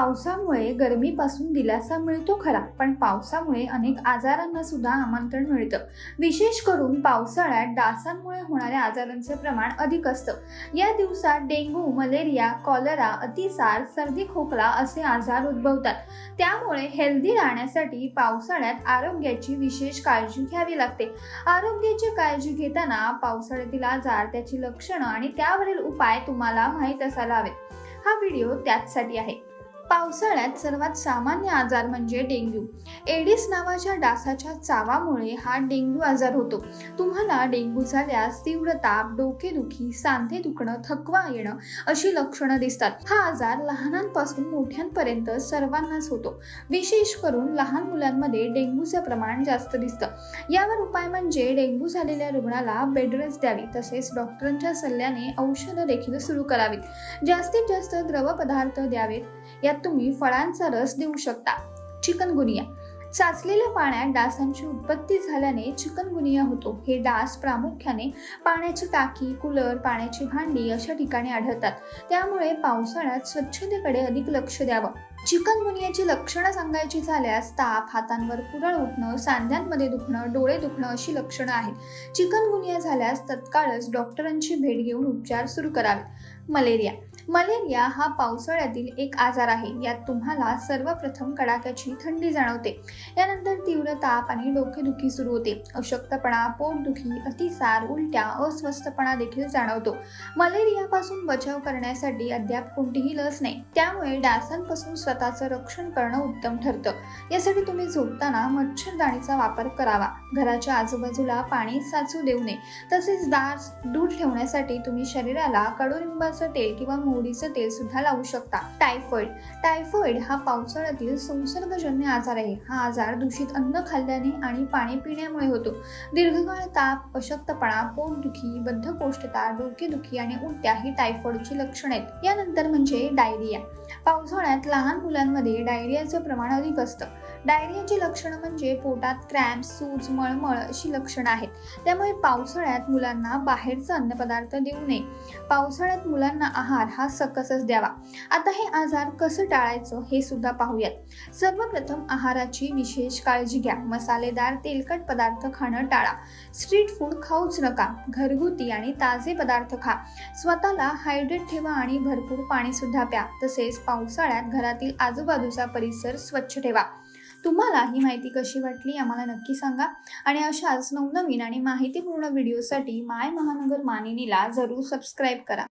पावसामुळे गरमीपासून दिलासा मिळतो खरा पण पावसामुळे अनेक आजारांना सुद्धा आमंत्रण मिळतं. विशेष करून पावसाळ्यात डासांमुळे होणाऱ्या आजारांचे प्रमाण अधिक असतं. या दिवसात डेंग्यू मलेरिया कॉलरा अतिसार सर्दी खोकला असे आजार उद्भवतात. त्यामुळे हेल्दी राहण्यासाठी पावसाळ्यात आरोग्याची विशेष काळजी घ्यावी लागते. आरोग्याची काळजी घेताना पावसाळ्यातील आजार त्याची लक्षणं आणि त्यावरील उपाय तुम्हाला माहीत असायला हवे हा व्हिडिओ त्याचसाठी आहे. पावसाळ्यात सर्वात सामान्य आजार म्हणजे डेंग्यू. एडिस नावाच्या डासाच्या चावामुळे हा डेंग्यू आजार होतो. तुम्हाला डेंग्यू झाल्यास तीव्र ताप डोकेदुखी सांधे दुखणं थकवा येणं अशी लक्षणं दिसतात. हा आजार लहानांपासून मोठ्यांपर्यंत सर्वांनाच होतो. विशेष करून लहान मुलांमध्ये डेंग्यूचं प्रमाण जास्त दिसतं. यावर उपाय म्हणजे डेंग्यू झालेल्या रुग्णाला बेडरेस्ट द्यावी तसेच डॉक्टरांच्या सल्ल्याने औषधं देखील सुरू करावीत. जास्तीत जास्त द्रव पदार्थ द्यावेत. यात तुम्ही फळांचा रस देऊ शकता. चिकनगुनिया साचलेल्या पाण्यात डासांची उत्पत्ती झाल्याने चिकनगुनिया होतो. हे डास प्रामुख्याने पाण्याची टाकी कूलर पाण्याची भांडी अशा ठिकाणी आढळतात. त्यामुळे पावसाळ्यात स्वच्छतेकडे अधिक लक्ष द्यावं. चिकनगुनियाची लक्षणं सांगायची झाल्यास ताप हातांवर पुरळ उठणं सांध्यांमध्ये दुखणं डोळे दुखणं अशी लक्षणं आहेत. चिकनगुनिया झाल्यास तत्काळच डॉक्टरांची भेट घेऊन उपचार सुरू करावेत. मलेरिया. मलेरिया हा पावसाळ्यातील एक आजार आहे. यात तुम्हाला सर्वप्रथम कडाक्याची थंडी जाणवते. यानंतर तीव्र ताप आणि डोकेदुखी सुरू होते. अशक्तपणा पोटदुखी अतिसार उलट्या अस्वस्थपणा देखील जाणवतो. मलेरियापासून बचाव करण्यासाठी अद्याप कोणतीही लस नाही. त्यामुळे डासांपासून स्वतःचं रक्षण करणं उत्तम ठरतं. यासाठी तुम्ही झोपताना मच्छरदाणीचा वापर करावा. घराच्या आजूबाजूला पाणी साचू देऊ नये. तसेच दार दूर ठेवण्यासाठी तुम्ही शरीराला कडुलिंबाचं तेल किंवा मोहरीचं तेल सुद्धा लावू शकता. टायफॉइड. टायफॉइड हा पावसाळ्यातील संसर्गजन्य आजार आहे. हा आजार दूषित अन्न खाल्ल्याने आणि पाणी पिण्यामुळे होतो. दीर्घकाळ ताप अशक्तपणा पोटदुखी बद्धकोष्ठता डोकेदुखी आणि उलट्या ही टायफॉइडची लक्षणे आहेत. यानंतर म्हणजे डायरिया. पावसाळ्यात लहान मुलांमध्ये डायरियाचं प्रमाण अधिक असतं. डायरियाची लक्षणं म्हणजे पोटात क्रॅम्प सूज मळमळ अशी लक्षणं आहेत. त्यामुळे पावसाळ्यात मुलांना बाहेरचा अन्नपदार्थ देऊ नये. पावसाळ्यात मुलांना आहार हा सकसच द्यावा. आता हे आजार कसं टाळायचं हे सुद्धा पाहूयात. सर्वप्रथम आहाराची विशेष काळजी घ्या. मसालेदार तेलकट पदार्थ खाणं टाळा. स्ट्रीट फूड खाऊच नका. घरगुती आणि ताजे पदार्थ खा. स्वतःला हायड्रेट ठेवा आणि भरपूर पाणी सुद्धा प्या. तसेच पावसाळ्यात घरातील आजूबाजूचा परिसर स्वच्छ ठेवा. तुम्हाला ही माहिती कशी वाटली आम्हाला नक्की सांगा. आणि अशाच नवनवीन आणि माहितीपूर्ण व्हिडिओसाठी माय महानगर मानिनीला जरूर सबस्क्राईब करा.